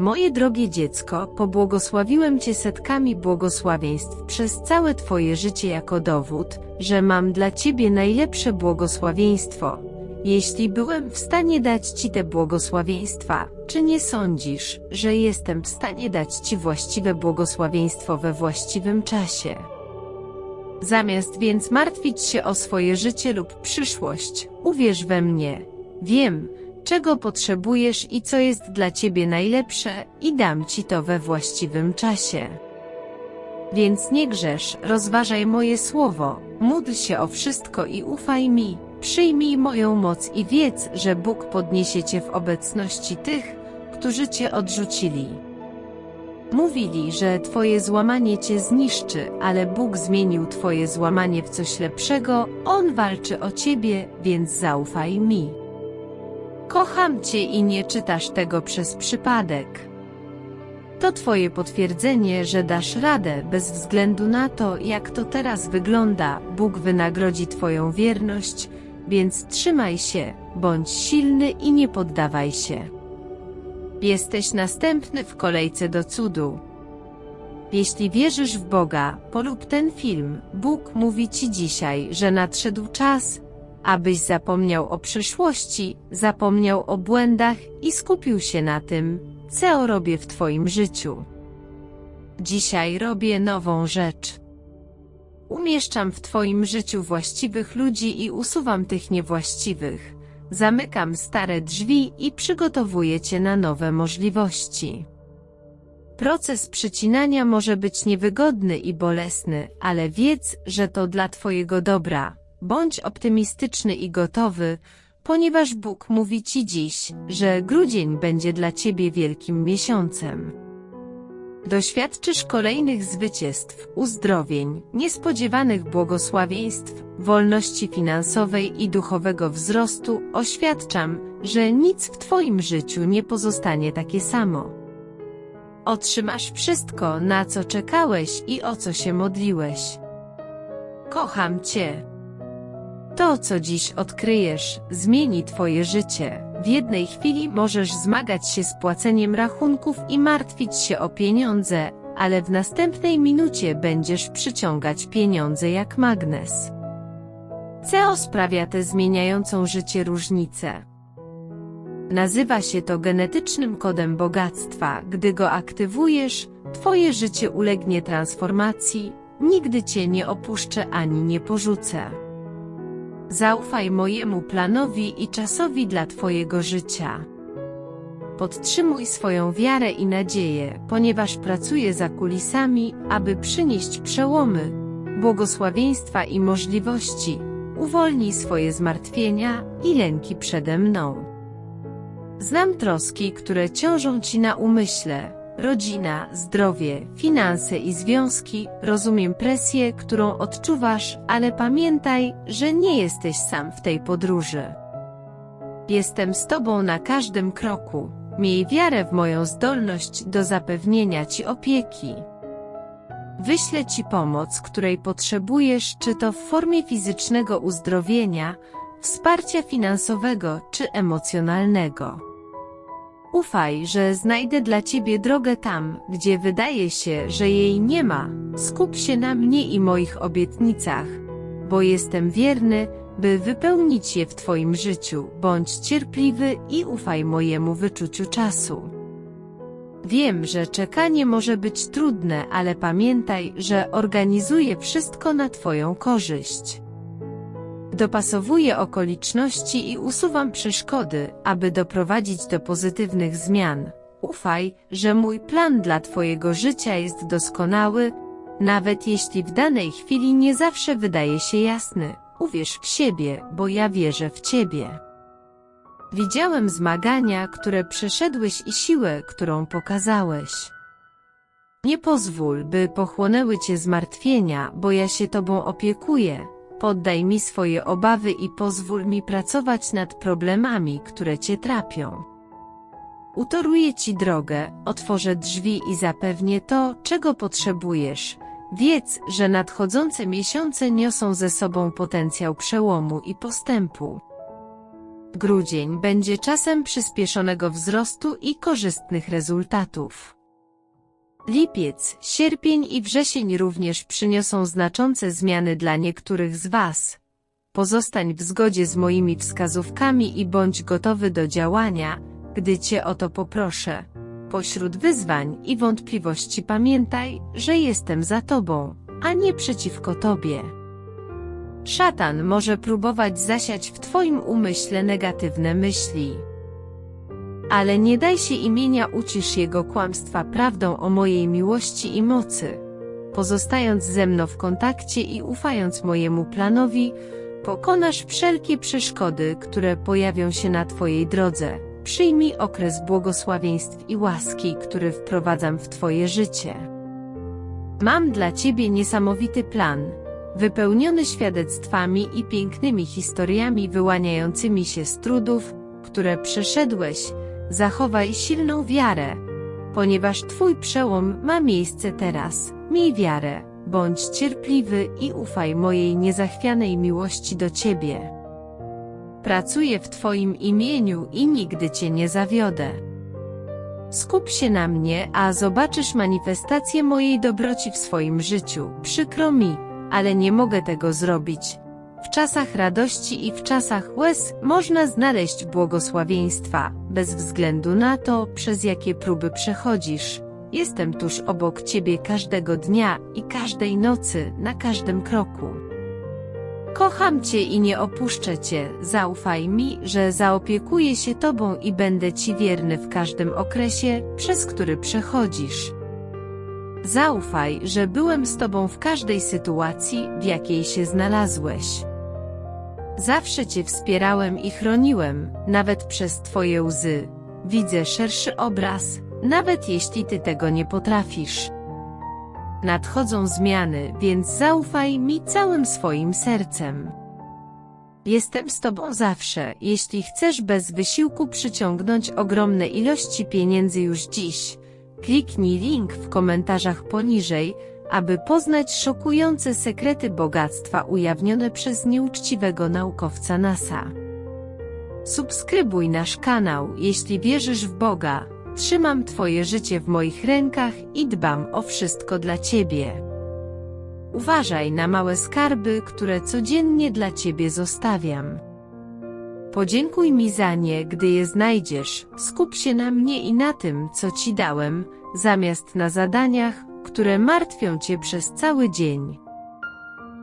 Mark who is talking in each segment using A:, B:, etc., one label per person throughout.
A: Moje drogie dziecko, pobłogosławiłem Cię setkami błogosławieństw przez całe Twoje życie jako dowód, że mam dla Ciebie najlepsze błogosławieństwo. Jeśli byłem w stanie dać Ci te błogosławieństwa, czy nie sądzisz, że jestem w stanie dać Ci właściwe błogosławieństwo we właściwym czasie? Zamiast więc martwić się o swoje życie lub przyszłość, uwierz we mnie. Wiem, czego potrzebujesz i co jest dla ciebie najlepsze, i dam ci to we właściwym czasie. Więc nie grzesz, rozważaj moje słowo, módl się o wszystko i ufaj mi, przyjmij moją moc i wiedz, że Bóg podniesie cię w obecności tych, którzy cię odrzucili. Mówili, że twoje złamanie cię zniszczy, ale Bóg zmienił twoje złamanie w coś lepszego, On walczy o ciebie, więc zaufaj mi. Kocham cię i nie czytasz tego przez przypadek. To twoje potwierdzenie, że dasz radę bez względu na to, jak to teraz wygląda. Bóg wynagrodzi twoją wierność, więc trzymaj się, bądź silny i nie poddawaj się. Jesteś następny w kolejce do cudu. Jeśli wierzysz w Boga, polub ten film. Bóg mówi Ci dzisiaj, że nadszedł czas, abyś zapomniał o przyszłości, zapomniał o błędach i skupił się na tym, co robię w Twoim życiu. Dzisiaj robię nową rzecz. Umieszczam w Twoim życiu właściwych ludzi i usuwam tych niewłaściwych. Zamykam stare drzwi i przygotowuję Cię na nowe możliwości. Proces przycinania może być niewygodny i bolesny, ale wiedz, że to dla Twojego dobra. Bądź optymistyczny i gotowy, ponieważ Bóg mówi Ci dziś, że grudzień będzie dla Ciebie wielkim miesiącem. Doświadczysz kolejnych zwycięstw, uzdrowień, niespodziewanych błogosławieństw, wolności finansowej i duchowego wzrostu. Oświadczam, że nic w Twoim życiu nie pozostanie takie samo. Otrzymasz wszystko, na co czekałeś i o co się modliłeś. Kocham Cię. To, co dziś odkryjesz, zmieni Twoje życie. W jednej chwili możesz zmagać się z płaceniem rachunków i martwić się o pieniądze, ale w następnej minucie będziesz przyciągać pieniądze jak magnes. CEO sprawia tę zmieniającą życie różnicę. Nazywa się to genetycznym kodem bogactwa. Gdy go aktywujesz, Twoje życie ulegnie transformacji, nigdy Cię nie opuszczę ani nie porzucę. Zaufaj mojemu planowi i czasowi dla Twojego życia. Podtrzymuj swoją wiarę i nadzieję, ponieważ pracuję za kulisami, aby przynieść przełomy, błogosławieństwa i możliwości. Uwolnij swoje zmartwienia i lęki przede mną. Znam troski, które ciążą Ci na umyśle, rodzina, zdrowie, finanse i związki, rozumiem presję, którą odczuwasz, ale pamiętaj, że nie jesteś sam w tej podróży. Jestem z Tobą na każdym kroku. Miej wiarę w moją zdolność do zapewnienia Ci opieki. Wyślę Ci pomoc, której potrzebujesz, czy to w formie fizycznego uzdrowienia, wsparcia finansowego czy emocjonalnego. Ufaj, że znajdę dla ciebie drogę tam, gdzie wydaje się, że jej nie ma. Skup się na mnie i moich obietnicach, bo jestem wierny, by wypełnić je w Twoim życiu. Bądź cierpliwy i ufaj mojemu wyczuciu czasu. Wiem, że czekanie może być trudne, ale pamiętaj, że organizuję wszystko na Twoją korzyść. Dopasowuję okoliczności i usuwam przeszkody, aby doprowadzić do pozytywnych zmian. Ufaj, że mój plan dla Twojego życia jest doskonały, nawet jeśli w danej chwili nie zawsze wydaje się jasny. Uwierz w siebie, bo ja wierzę w Ciebie. Widziałem zmagania, które przeszedłeś i siłę, którą pokazałeś. Nie pozwól, by pochłonęły Cię zmartwienia, bo ja się Tobą opiekuję, Poddaj mi swoje obawy i pozwól mi pracować nad problemami, które Cię trapią. Utoruję Ci drogę, otworzę drzwi i zapewnię to, czego potrzebujesz. Wiedz, że nadchodzące miesiące niosą ze sobą potencjał przełomu i postępu. Grudzień będzie czasem przyspieszonego wzrostu i korzystnych rezultatów. Lipiec, sierpień i wrzesień również przyniosą znaczące zmiany dla niektórych z Was. Pozostań w zgodzie z moimi wskazówkami i bądź gotowy do działania, gdy Cię o to poproszę. Pośród wyzwań i wątpliwości pamiętaj, że jestem za Tobą, a nie przeciwko Tobie. Szatan może próbować zasiać w Twoim umyśle negatywne myśli. Ale nie daj się imienia ucisz jego kłamstwa prawdą o mojej miłości i mocy. Pozostając ze mną w kontakcie i ufając mojemu planowi, pokonasz wszelkie przeszkody, które pojawią się na Twojej drodze. Przyjmij okres błogosławieństw i łaski, który wprowadzam w Twoje życie. Mam dla Ciebie niesamowity plan, wypełniony świadectwami i pięknymi historiami wyłaniającymi się z trudów, które przeszedłeś, zachowaj silną wiarę, ponieważ Twój przełom ma miejsce teraz. Miej wiarę, bądź cierpliwy i ufaj mojej niezachwianej miłości do Ciebie. Pracuję w Twoim imieniu i nigdy Cię nie zawiodę. Skup się na mnie, a zobaczysz manifestację mojej dobroci w swoim życiu. Przykro mi, ale nie mogę tego zrobić. W czasach radości i w czasach łez można znaleźć błogosławieństwa, bez względu na to, przez jakie próby przechodzisz. Jestem tuż obok Ciebie każdego dnia i każdej nocy, na każdym kroku. Kocham Cię i nie opuszczę Cię, zaufaj mi, że zaopiekuję się Tobą i będę Ci wierny w każdym okresie, przez który przechodzisz. Zaufaj, że byłem z Tobą w każdej sytuacji, w jakiej się znalazłeś. Zawsze Cię wspierałem i chroniłem, nawet przez Twoje łzy. Widzę szerszy obraz, nawet jeśli Ty tego nie potrafisz. Nadchodzą zmiany, więc zaufaj mi całym swoim sercem. Jestem z Tobą zawsze, jeśli chcesz bez wysiłku przyciągnąć ogromne ilości pieniędzy już dziś. Kliknij link w komentarzach poniżej, aby poznać szokujące sekrety bogactwa ujawnione przez nieuczciwego naukowca NASA. Subskrybuj nasz kanał, jeśli wierzysz w Boga. Trzymam Twoje życie w moich rękach i dbam o wszystko dla Ciebie. Uważaj na małe skarby, które codziennie dla Ciebie zostawiam. Podziękuj mi za nie, gdy je znajdziesz. Skup się na mnie i na tym, co Ci dałem, zamiast na zadaniach, które martwią Cię przez cały dzień.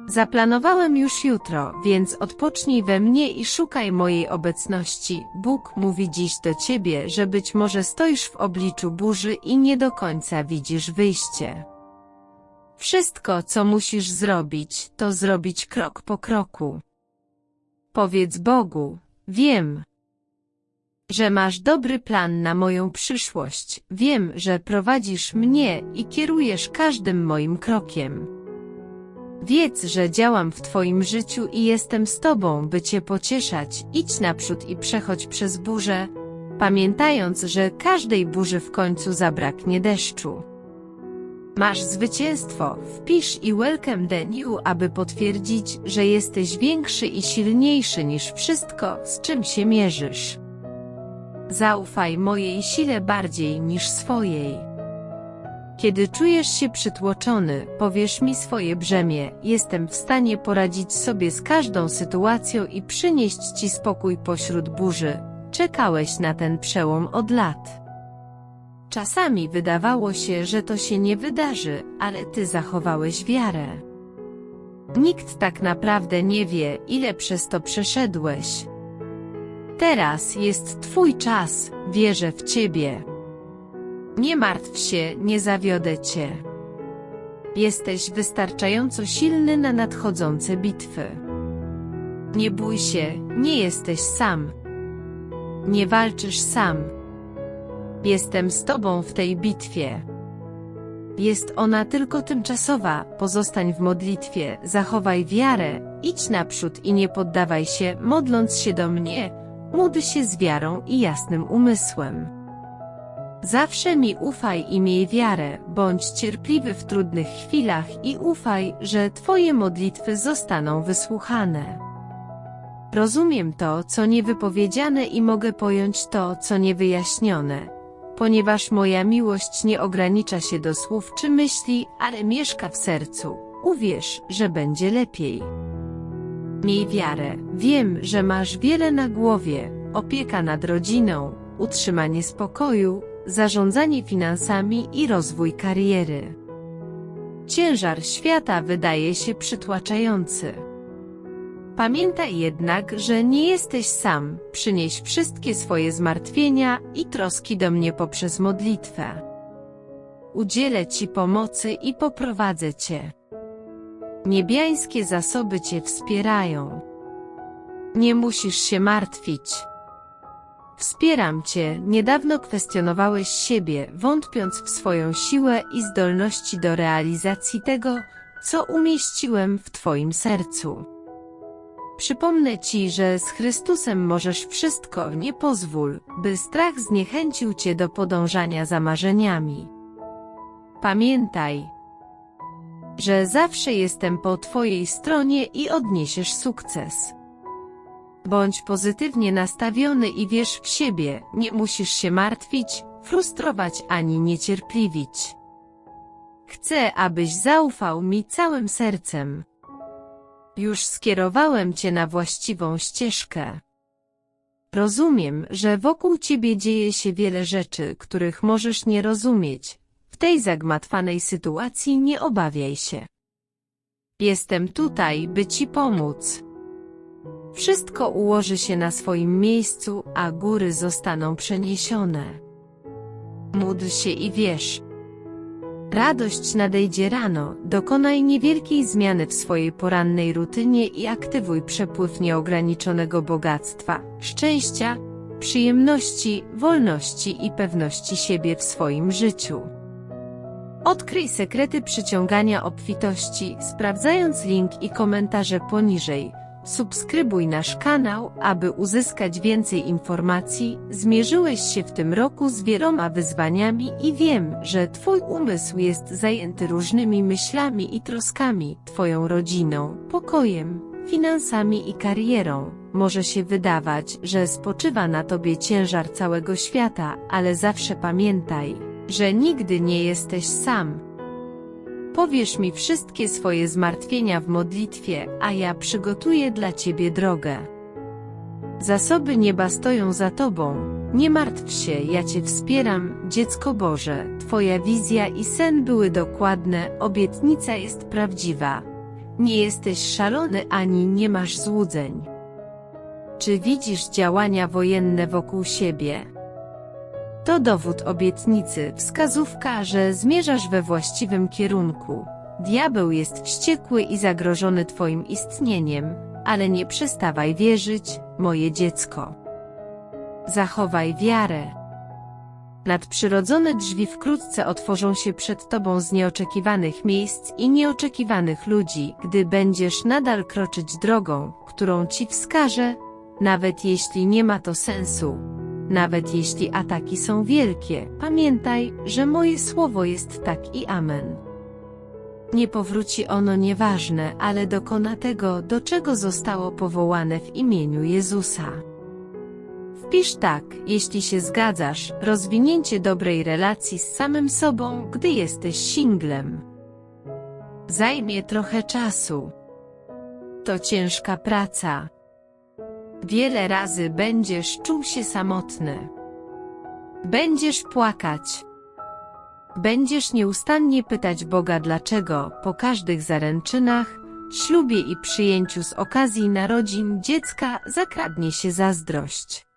A: Zaplanowałem już jutro, więc odpocznij we mnie i szukaj mojej obecności. Bóg mówi dziś do Ciebie, że być może stoisz w obliczu burzy i nie do końca widzisz wyjście. Wszystko, co musisz zrobić, to zrobić krok po kroku. Powiedz Bogu, wiem, że masz dobry plan na moją przyszłość. Wiem, że prowadzisz mnie i kierujesz każdym moim krokiem. Wiedz, że działam w Twoim życiu i jestem z Tobą, by Cię pocieszać. Idź naprzód i przechodź przez burzę, pamiętając, że każdej burzy w końcu zabraknie deszczu. Masz zwycięstwo, wpisz i welcome the new, aby potwierdzić, że jesteś większy i silniejszy niż wszystko, z czym się mierzysz. Zaufaj mojej sile bardziej niż swojej. Kiedy czujesz się przytłoczony, powiesz mi swoje brzemię, jestem w stanie poradzić sobie z każdą sytuacją i przynieść Ci spokój pośród burzy. Czekałeś na ten przełom od lat. Czasami wydawało się, że to się nie wydarzy, ale Ty zachowałeś wiarę. Nikt tak naprawdę nie wie, ile przez to przeszedłeś. Teraz jest Twój czas, wierzę w Ciebie. Nie martw się, nie zawiodę Cię. Jesteś wystarczająco silny na nadchodzące bitwy. Nie bój się, nie jesteś sam. Nie walczysz sam. Jestem z Tobą w tej bitwie. Jest ona tylko tymczasowa, pozostań w modlitwie, zachowaj wiarę, idź naprzód i nie poddawaj się, modląc się do mnie, módl się z wiarą i jasnym umysłem. Zawsze mi ufaj i miej wiarę, bądź cierpliwy w trudnych chwilach i ufaj, że Twoje modlitwy zostaną wysłuchane. Rozumiem to, co niewypowiedziane i mogę pojąć to, co niewyjaśnione. Ponieważ moja miłość nie ogranicza się do słów czy myśli, ale mieszka w sercu. Uwierz, że będzie lepiej. Miej wiarę. Wiem, że masz wiele na głowie. Opieka nad rodziną, utrzymanie spokoju, zarządzanie finansami i rozwój kariery. Ciężar świata wydaje się przytłaczający. Pamiętaj jednak, że nie jesteś sam. Przynieś wszystkie swoje zmartwienia i troski do mnie poprzez modlitwę. Udzielę Ci pomocy i poprowadzę Cię. Niebiańskie zasoby Cię wspierają. Nie musisz się martwić. Wspieram Cię. Niedawno kwestionowałeś siebie, wątpiąc w swoją siłę i zdolności do realizacji tego, co umieściłem w Twoim sercu. Przypomnę Ci, że z Chrystusem możesz wszystko, nie pozwól, by strach zniechęcił Cię do podążania za marzeniami. Pamiętaj, że zawsze jestem po Twojej stronie i odniesiesz sukces. Bądź pozytywnie nastawiony i wierz w siebie, nie musisz się martwić, frustrować ani niecierpliwić. Chcę, abyś zaufał mi całym sercem. Już skierowałem cię na właściwą ścieżkę. Rozumiem, że wokół ciebie dzieje się wiele rzeczy, których możesz nie rozumieć. W tej zagmatwanej sytuacji nie obawiaj się. Jestem tutaj, by ci pomóc. Wszystko ułoży się na swoim miejscu, a góry zostaną przeniesione. Módl się i wierz. Radość nadejdzie rano, dokonaj niewielkiej zmiany w swojej porannej rutynie i aktywuj przepływ nieograniczonego bogactwa, szczęścia, przyjemności, wolności i pewności siebie w swoim życiu. Odkryj sekrety przyciągania obfitości, sprawdzając link i komentarze poniżej. Subskrybuj nasz kanał, aby uzyskać więcej informacji. Zmierzyłeś się w tym roku z wieloma wyzwaniami i wiem, że Twój umysł jest zajęty różnymi myślami i troskami, Twoją rodziną, pokojem, finansami i karierą. Może się wydawać, że spoczywa na Tobie ciężar całego świata, ale zawsze pamiętaj, że nigdy nie jesteś sam. Powiesz mi wszystkie swoje zmartwienia w modlitwie, a ja przygotuję dla Ciebie drogę. Zasoby nieba stoją za Tobą. Nie martw się, ja Cię wspieram, dziecko Boże. Twoja wizja i sen były dokładne, obietnica jest prawdziwa. Nie jesteś szalony ani nie masz złudzeń. Czy widzisz działania wojenne wokół siebie? To dowód obietnicy, wskazówka, że zmierzasz we właściwym kierunku. Diabeł jest wściekły i zagrożony Twoim istnieniem, ale nie przestawaj wierzyć, moje dziecko. Zachowaj wiarę. Nadprzyrodzone drzwi wkrótce otworzą się przed Tobą z nieoczekiwanych miejsc i nieoczekiwanych ludzi, gdy będziesz nadal kroczyć drogą, którą Ci wskażę, nawet jeśli nie ma to sensu. Nawet jeśli ataki są wielkie, pamiętaj, że moje słowo jest tak i amen. Nie powróci ono nieważne, ale dokona tego, do czego zostało powołane w imieniu Jezusa. Wpisz tak, jeśli się zgadzasz, rozwinięcie dobrej relacji z samym sobą, gdy jesteś singlem. Zajmie trochę czasu. To ciężka praca. Wiele razy będziesz czuł się samotny. Będziesz płakać. Będziesz nieustannie pytać Boga dlaczego po każdych zaręczynach, ślubie i przyjęciu z okazji narodzin dziecka zakradnie się zazdrość.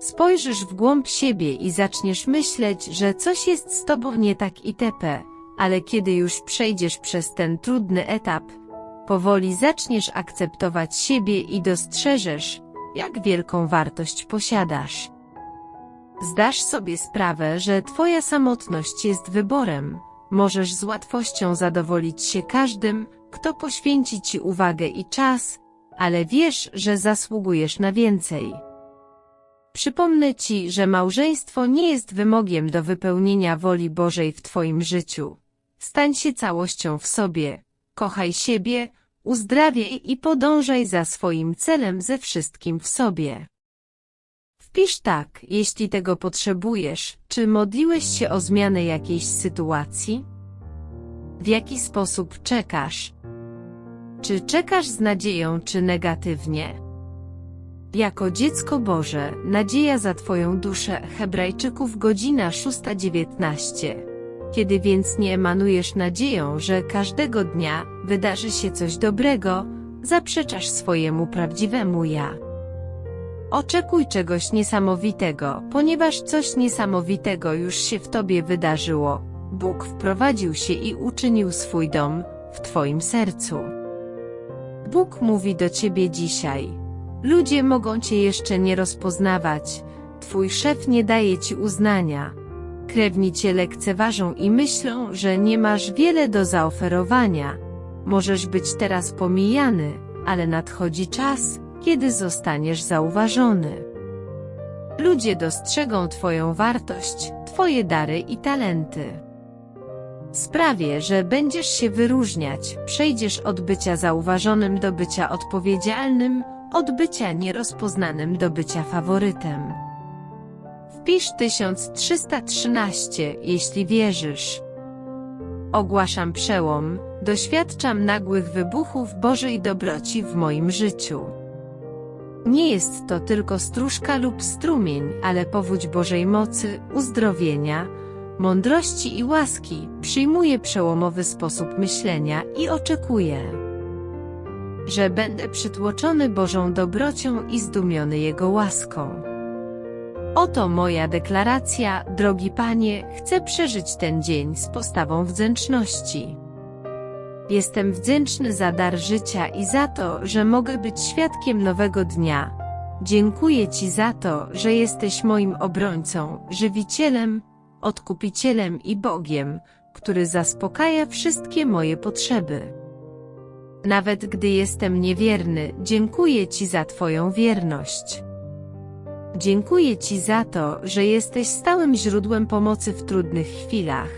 A: Spojrzysz w głąb siebie i zaczniesz myśleć, że coś jest z tobą nie tak itp., ale kiedy już przejdziesz przez ten trudny etap, powoli zaczniesz akceptować siebie i dostrzeżesz, jak wielką wartość posiadasz. Zdasz sobie sprawę, że Twoja samotność jest wyborem. Możesz z łatwością zadowolić się każdym, kto poświęci Ci uwagę i czas, ale wiesz, że zasługujesz na więcej. Przypomnę Ci, że małżeństwo nie jest wymogiem do wypełnienia woli Bożej w Twoim życiu. Stań się całością w sobie, kochaj siebie, uzdrawiaj i podążaj za swoim celem ze wszystkim w sobie. Wpisz tak, jeśli tego potrzebujesz, czy modliłeś się o zmianę jakiejś sytuacji? W jaki sposób czekasz? Czy czekasz z nadzieją, czy negatywnie? Jako dziecko Boże, nadzieja za Twoją duszę Hebrajczyków godzina 6.19. Kiedy więc nie emanujesz nadzieją, że każdego dnia wydarzy się coś dobrego, zaprzeczasz swojemu prawdziwemu ja. Oczekuj czegoś niesamowitego, ponieważ coś niesamowitego już się w Tobie wydarzyło. Bóg wprowadził się i uczynił swój dom w Twoim sercu. Bóg mówi do Ciebie dzisiaj. Ludzie mogą Cię jeszcze nie rozpoznawać, Twój szef nie daje Ci uznania. Krewni Cię lekceważą i myślą, że nie masz wiele do zaoferowania. Możesz być teraz pomijany, ale nadchodzi czas, kiedy zostaniesz zauważony. Ludzie dostrzegą Twoją wartość, Twoje dary i talenty. Sprawię, że będziesz się wyróżniać, przejdziesz od bycia zauważonym do bycia odpowiedzialnym, od bycia nierozpoznanym do bycia faworytem. Wpisz 1313, jeśli wierzysz. Ogłaszam przełom, doświadczam nagłych wybuchów Bożej dobroci w moim życiu. Nie jest to tylko stróżka lub strumień, ale powódź Bożej mocy, uzdrowienia, mądrości i łaski, przyjmuję przełomowy sposób myślenia i oczekuję, że będę przytłoczony Bożą dobrocią i zdumiony Jego łaską. Oto moja deklaracja, drogi Panie, chcę przeżyć ten dzień z postawą wdzięczności. Jestem wdzięczny za dar życia i za to, że mogę być świadkiem nowego dnia. Dziękuję Ci za to, że jesteś moim obrońcą, żywicielem, odkupicielem i Bogiem, który zaspokaja wszystkie moje potrzeby. Nawet gdy jestem niewierny, dziękuję Ci za Twoją wierność. Dziękuję Ci za to, że jesteś stałym źródłem pomocy w trudnych chwilach.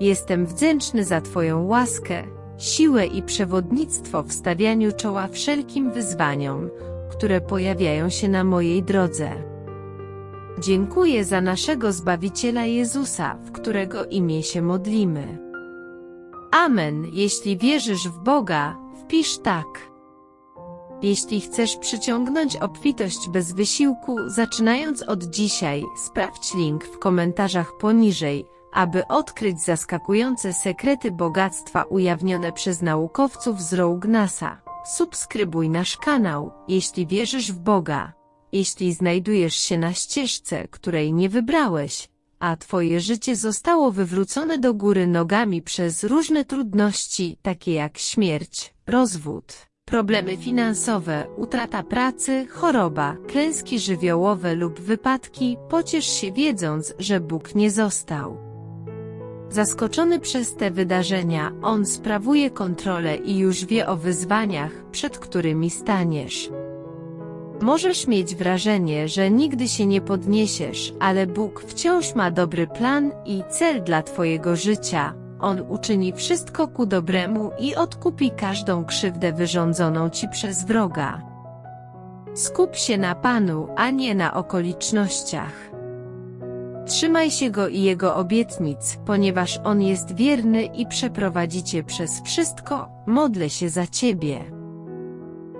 A: Jestem wdzięczny za Twoją łaskę, siłę i przewodnictwo w stawianiu czoła wszelkim wyzwaniom, które pojawiają się na mojej drodze. Dziękuję za naszego Zbawiciela Jezusa, w którego imię się modlimy. Amen. Jeśli wierzysz w Boga, wpisz tak. Jeśli chcesz przyciągnąć obfitość bez wysiłku, zaczynając od dzisiaj, sprawdź link w komentarzach poniżej, aby odkryć zaskakujące sekrety bogactwa ujawnione przez naukowców z Rogue NASA. Subskrybuj nasz kanał, jeśli wierzysz w Boga. Jeśli znajdujesz się na ścieżce, której nie wybrałeś, a twoje życie zostało wywrócone do góry nogami przez różne trudności, takie jak śmierć, rozwód, problemy finansowe, utrata pracy, choroba, klęski żywiołowe lub wypadki, pociesz się wiedząc, że Bóg nie został. Zaskoczony przez te wydarzenia, on sprawuje kontrolę i już wie o wyzwaniach, przed którymi staniesz. Możesz mieć wrażenie, że nigdy się nie podniesiesz, ale Bóg wciąż ma dobry plan i cel dla Twojego życia. On uczyni wszystko ku dobremu i odkupi każdą krzywdę wyrządzoną Ci przez wroga. Skup się na Panu, a nie na okolicznościach. Trzymaj się Go i Jego obietnic, ponieważ On jest wierny i przeprowadzi Cię przez wszystko, modlę się za Ciebie.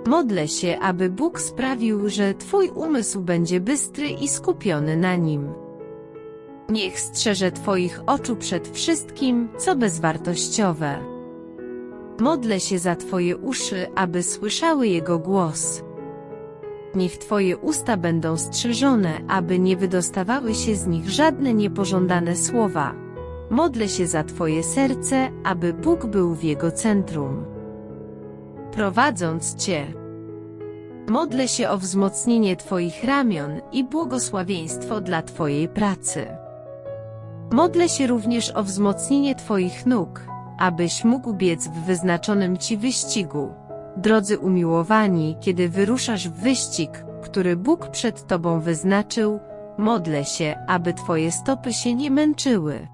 A: Modlę się, aby Bóg sprawił, że Twój umysł będzie bystry i skupiony na Nim. Niech strzeże Twoich oczu przed wszystkim, co bezwartościowe. Modlę się za Twoje uszy, aby słyszały Jego głos. Niech Twoje usta będą strzeżone, aby nie wydostawały się z nich żadne niepożądane słowa. Modlę się za Twoje serce, aby Bóg był w jego centrum. Prowadząc Cię. Modlę się o wzmocnienie Twoich ramion i błogosławieństwo dla Twojej pracy. Modlę się również o wzmocnienie Twoich nóg, abyś mógł biec w wyznaczonym Ci wyścigu. Drodzy umiłowani, kiedy wyruszasz w wyścig, który Bóg przed Tobą wyznaczył, modlę się, aby Twoje stopy się nie męczyły.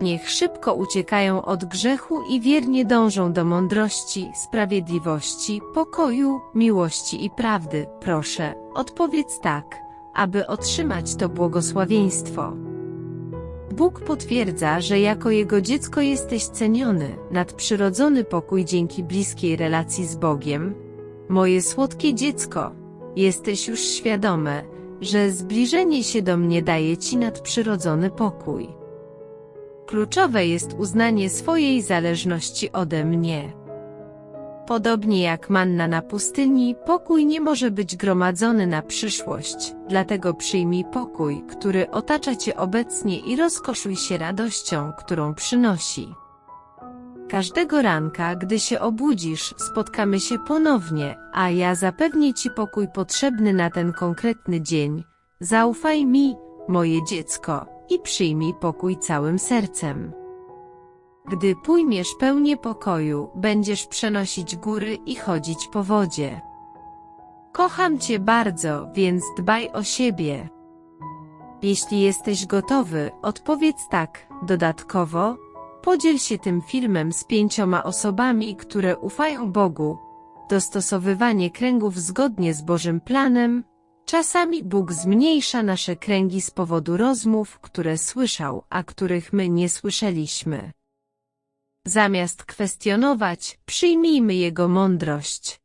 A: Niech szybko uciekają od grzechu i wiernie dążą do mądrości, sprawiedliwości, pokoju, miłości i prawdy. Proszę, odpowiedz tak, aby otrzymać to błogosławieństwo. Bóg potwierdza, że jako Jego dziecko jesteś ceniony, nadprzyrodzony pokój dzięki bliskiej relacji z Bogiem. Moje słodkie dziecko, jesteś już świadome, że zbliżenie się do mnie daje Ci nadprzyrodzony pokój. Kluczowe jest uznanie swojej zależności ode mnie. Podobnie jak manna na pustyni, pokój nie może być gromadzony na przyszłość, dlatego przyjmij pokój, który otacza Cię obecnie i rozkoszuj się radością, którą przynosi. Każdego ranka, gdy się obudzisz, spotkamy się ponownie, a ja zapewnię Ci pokój potrzebny na ten konkretny dzień. Zaufaj mi, moje dziecko, i przyjmij pokój całym sercem. Gdy pojmiesz pełnię pokoju, będziesz przenosić góry i chodzić po wodzie. Kocham Cię bardzo, więc dbaj o siebie. Jeśli jesteś gotowy, odpowiedz tak. Dodatkowo, podziel się tym filmem z pięcioma osobami, które ufają Bogu. Dostosowywanie kręgów zgodnie z Bożym planem. Czasami Bóg zmniejsza nasze kręgi z powodu rozmów, które słyszał, a których my nie słyszeliśmy. Zamiast kwestionować, przyjmijmy Jego mądrość.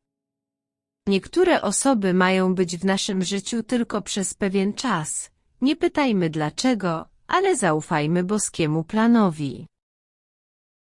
A: Niektóre osoby mają być w naszym życiu tylko przez pewien czas. Nie pytajmy dlaczego, ale zaufajmy boskiemu planowi.